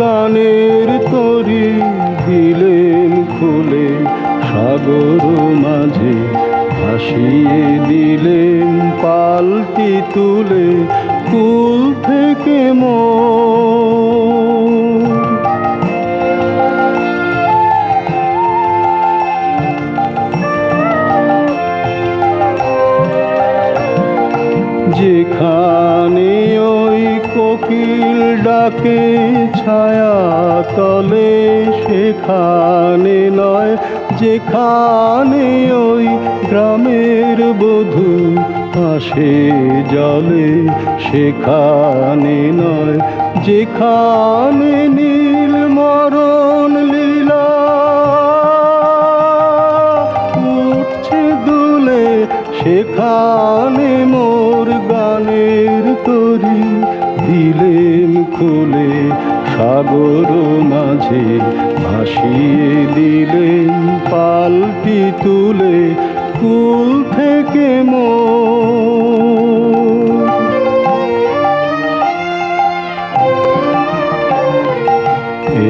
গানের তরি দিলেন খুলে সাগর মাঝে ভাসিয়ে দিলেন পালটি তুলে কুল থেকে মোর। যেখানে কোকিল ডাকে ছায়া তলে সেখানে নয়, যেখানে ওই গ্রামের বধূ আসে জলে, সেখানে নয়, যেখানে নীল মরণ লীলা। উঠছে দুলে, সেখানে তরি দিলেন খুলে, সাগর মাঝে ভাসিয়ে দিলেন পালটি তুলে, কুল থেকে মোর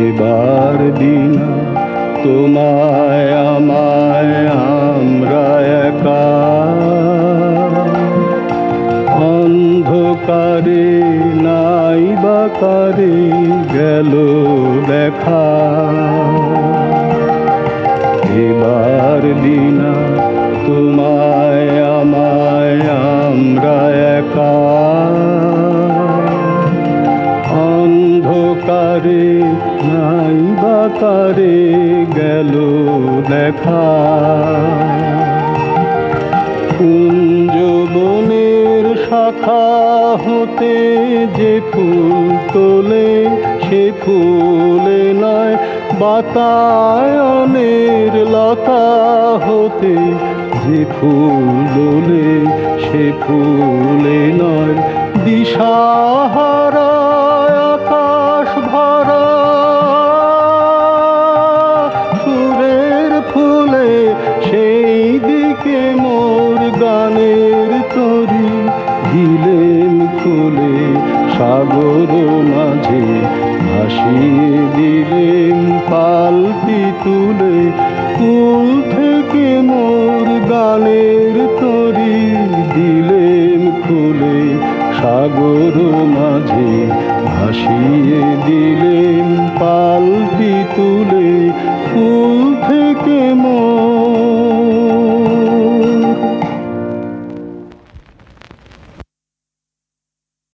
এবার দিনা তোমায়, আমায়, আমরা নাই বাকারে গেল দেখা। এবার দিনা তোমায়, আমায় আমরা একা। অন্ধকারে নাই বাকারে গেল দেখা। যে ফুল তোলে সে ফুলে নয়। বাতায়নের লতা হতে যে ফুল দোলে সে ফুলে সাগর মাঝে ভাসিয়ে দিলেন পালটি তুলে কুল থেকে মোর গানের